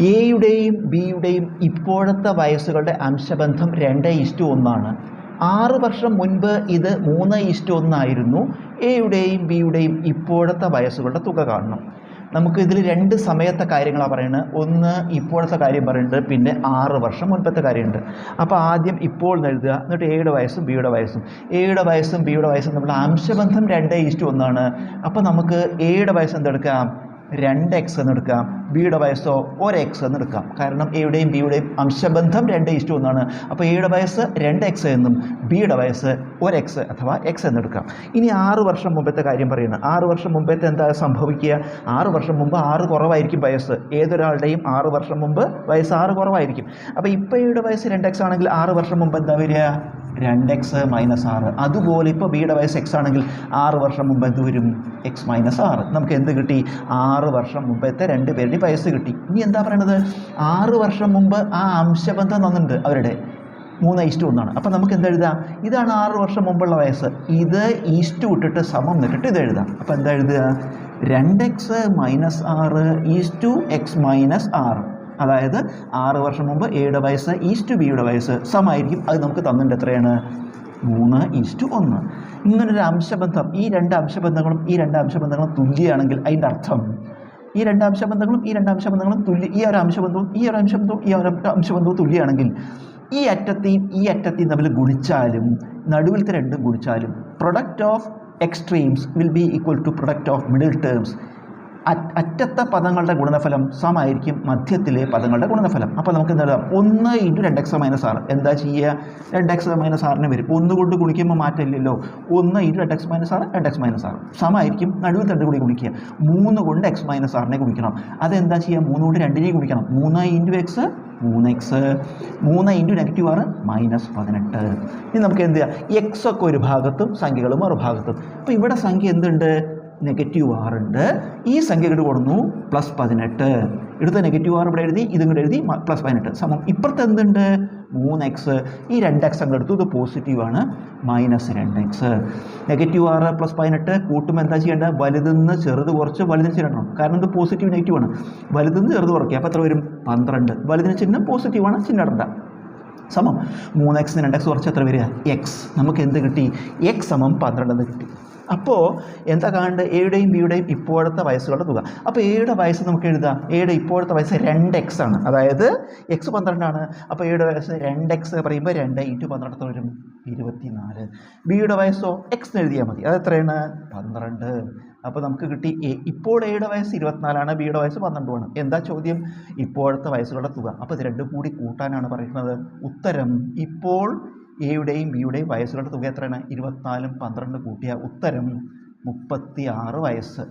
എയുടെയും ബിയുടെയും ഇപ്പോഴത്തെ വയസ്സുകളുടെ അംശബന്ധം രണ്ട് ഇഷ്ടു ഒന്നാണ്. ആറ് വർഷം മുൻപ് ഇത് മൂന്ന് ഇഷ്ടു ഒന്നായിരുന്നു. എയുടെയും ബിയുടെയും ഇപ്പോഴത്തെ വയസ്സുകളുടെ തുക കാണണം. നമുക്ക് ഇതിൽ രണ്ട് സമയത്തെ കാര്യങ്ങളാണ് പറയുന്നത് ഒന്ന് ഇപ്പോഴത്തെ കാര്യം പറയുന്നുണ്ട് പിന്നെ ആറ് വർഷം മുൻപത്തെ കാര്യമുണ്ട്. അപ്പോൾ ആദ്യം ഇപ്പോൾ നൽകുക എന്നിട്ട് എയുടെ വയസ്സും ബിയുടെ വയസ്സും. എയുടെ വയസ്സും ബിയുടെ വയസ്സും നമ്മുടെ അംശബന്ധം രണ്ട് ഇഷ്ടു ഒന്നാണ്. അപ്പോൾ നമുക്ക് എയുടെ വയസ്സ് എന്തെടുക്കാം? രണ്ട് എക്സ് എന്ന് എടുക്കാം. ബിയുടെ വയസ്സോ ഒരു എക്സ് എന്ന് എടുക്കാം. കാരണം എയുടെയും ബിയുടെയും അംശബന്ധം രണ്ട് ഇഷ്ടം ഒന്നാണ് അപ്പോൾ എയുടെ വയസ്സ് രണ്ട് എക്സ് എന്നും ബിയുടെ വയസ്സ് ഒരു എക്സ് അഥവാ എക്സ് എന്ന് എടുക്കാം. ഇനി ആറ് വർഷം മുമ്പത്തെ കാര്യം പറയുന്നത് ആറ് വർഷം മുമ്പത്തെ എന്താ സംഭവിക്കുക? ആറ് വർഷം മുമ്പ് ആറ് കുറവായിരിക്കും വയസ്സ്. ഏതൊരാളുടെയും ആറ് വർഷം മുമ്പ് വയസ്സ് ആറ് കുറവായിരിക്കും. അപ്പോൾ ഇപ്പോൾ എയുടെ വയസ്സ് രണ്ട് എക്സ് ആണെങ്കിൽ ആറ് വർഷം മുമ്പ് എന്താ വരിക? രണ്ട് എക്സ് മൈനസ് ആറ്. അതുപോലെ ഇപ്പോൾ ബിയുടെ വയസ്സ് എക്സ് ആണെങ്കിൽ ആറ് വർഷം മുമ്പ് എന്ത് വരും എക്സ് മൈനസ് ആറ്. നമുക്ക് എന്ത് കിട്ടി? ആറ് വർഷം മുമ്പത്തെ രണ്ട് പേരുടെ വയസ്സ് കിട്ടി. ഇനി എന്താ പറയണത്? ആറ് വർഷം മുമ്പ് ആ അംശബന്ധം തന്നിട്ടുണ്ട് അവരുടെ മൂന്ന് ഈസ്റ്റ് ഒന്നാണ്. അപ്പം നമുക്ക് എന്ത് എഴുതാം? ഇതാണ് ആറ് വർഷം മുമ്പുള്ള വയസ്സ്. ഇത് ഈസ്റ്റ് വിട്ടിട്ട് സമം നിട്ടിട്ട് ഇത് എഴുതാം. അപ്പം എന്താ എഴുതുക? രണ്ട് എക്സ് മൈനസ് ആറ് ഈസ്റ്റ് എക്സ് മൈനസ് ആറ്. അതായത് ആറ് വർഷം മുമ്പ് എയുടെ വയസ്സ് ഈസ്റ്റ് ബിയുടെ വയസ്സ് സമായിരിക്കും അത് നമുക്ക് തന്നിട്ട് എത്രയാണ്? മൂന്ന് ഈസ്റ്റ് ഒന്ന്. ഇങ്ങനൊരു അംശബന്ധം ഈ രണ്ട് അംശബന്ധങ്ങളും ഈ രണ്ട് അംശബന്ധങ്ങളും തുല്യമാണെങ്കിൽ അതിന്റെ അർത്ഥം ഈ രണ്ട് അംശബന്ധങ്ങളും ഈ രണ്ട് അംശബന്ധങ്ങളും തുല്യ ഈ ഒരു അംശബന്ധവും ഈ ഒരു അംശബന്ധവും ഈ ഒരു അംശബന്ധവും തുല്യമാണെങ്കിൽ ഈ അറ്റത്തെയും ഈ അറ്റത്തെയും തമ്മിൽ ഗുണിച്ചാലും നടുവിലത്തെ രണ്ടും ഗുണിച്ചാലും product of extremes will be equal to product of middle terms അറ്റത്തെ പദങ്ങളുടെ ഗുണനഫലം സമായിരിക്കും മധ്യത്തിലെ പദങ്ങളുടെ ഗുണനഫലം. അപ്പോൾ നമുക്ക് എന്താ എഴുതാം ഒന്ന് ഇന്റു രണ്ട് എക്സ് മൈനസ് ആറ്. എന്താ ചെയ്യുക രണ്ട് എക്സ് മൈനസ് ആറിന് വരും. ഒന്ന് കൊണ്ട് ഗുണിക്കുമ്പോൾ മാറ്റമില്ലല്ലോ. ഒന്ന് ഇന്റു രണ്ട് എക്സ് മൈനസ് ആറ് രണ്ട് എക്സ് മൈനസ് ആറ്. സമായിരിക്കും നടുവിൽ രണ്ട് കൂടി ഗുണിക്കുക. മൂന്ന് കൊണ്ട് എക്സ് മൈനസ് ആറിനെ ഗുണിക്കണം. അതെന്താ ചെയ്യുക മൂന്ന് കൊണ്ട് രണ്ടിനെയും ഗുണിക്കണം. മൂന്ന് ഇന്റു എക്സ് മൂന്ന് എക്സ്. മൂന്ന് ഇന്റു നെഗറ്റീവ് ആറ് മൈനസ് പതിനെട്ട്. ഇനി നമുക്ക് എന്ത് ചെയ്യാം? എക്സ് ഒക്കെ ഒരു ഭാഗത്തും സംഖ്യകൾ മറുഭാഗത്തും. അപ്പോൾ ഇവിടെ സംഖ്യ എന്തുണ്ട്? നെഗറ്റീവ് ആറുണ്ട് ഈ സംഖ്യ ഇങ്ങോട്ട് കൊടുന്നു പ്ലസ് പതിനെട്ട്. ഇവിടുത്തെ നെഗറ്റീവ് ആറ് ഇവിടെ എഴുതി ഇതും എഴുതി പ്ലസ് പതിനെട്ട്. സമം ഇപ്പുറത്ത് എന്തുണ്ട്? മൂന്ന് എക്സ് ഈ രണ്ട് എക്സ് അങ്ങ് എടുത്തു ഇത് പോസിറ്റീവാണ് മൈനസ് രണ്ട് എക്സ് നെഗറ്റീവ് ആറ് പ്ലസ് പതിനെട്ട് കൂട്ടുമ്പോൾ എന്താ ചെയ്യേണ്ടത് വലുതെന്ന് ചെറുത് കുറച്ച് വലുതിന് ചിഹ്നം കാരണം ഇത് പോസിറ്റീവ് നെഗറ്റീവ് ആണ്. വലുതെന്ന് ചെറുത് കുറയ്ക്കുക. അപ്പോൾ എത്ര വരും? പന്ത്രണ്ട്. വലുതിന് ചിഹ്നം പോസിറ്റീവാണ് ചിഹ്നം ഇടണ്ട. സമം മൂന്ന് എക്സിന് രണ്ട് എക്സ് കുറച്ച് എത്ര വരിക? എക്സ് നമുക്ക് എന്ത് കിട്ടി? എക്സ് സമം പന്ത്രണ്ട് എന്ന് കിട്ടി. അപ്പോൾ എന്താ കാണേണ്ടത് എയുടെയും ബിയുടെയും ഇപ്പോഴത്തെ വയസ്സുകളുടെ തുക. അപ്പോൾ എയുടെ വയസ്സ് നമുക്ക് എഴുതാം. എയുടെ ഇപ്പോഴത്തെ വയസ്സ് രണ്ട് എക്സ് ആണ്. അതായത് എക്സ് പന്ത്രണ്ടാണ് അപ്പോൾ എയുടെ വയസ്സ് രണ്ട് എക്സ് പറയുമ്പോൾ രണ്ട് ഇന്റു പന്ത്രണ്ട് വരും. ഇരുപത്തിനാല്. ബിയുടെ വയസ്സോ എക്സ് എഴുതിയാൽ മതി. അത് എത്രയാണ്? പന്ത്രണ്ട്. അപ്പോൾ നമുക്ക് കിട്ടി എ. ഇപ്പോൾ എയുടെ വയസ്സ് ഇരുപത്തിനാലാണ് ബിയുടെ വയസ്സ് പന്ത്രണ്ടുമാണ് എന്താ ചോദ്യം? ഇപ്പോഴത്തെ വയസ്സുകളുടെ തുക. അപ്പോൾ ഇത് രണ്ടും കൂടി കൂട്ടാനാണ് പറയുന്നത്. ഉത്തരം ഇപ്പോൾ എയുടെയും ബിയുടെയും വയസ്സുകളുടെ തുക എത്രയാണ്? ഇരുപത്തിനാലും പന്ത്രണ്ട് കൂട്ടിയ ഉത്തരം മുപ്പത്തി ആറ് വയസ്സ്.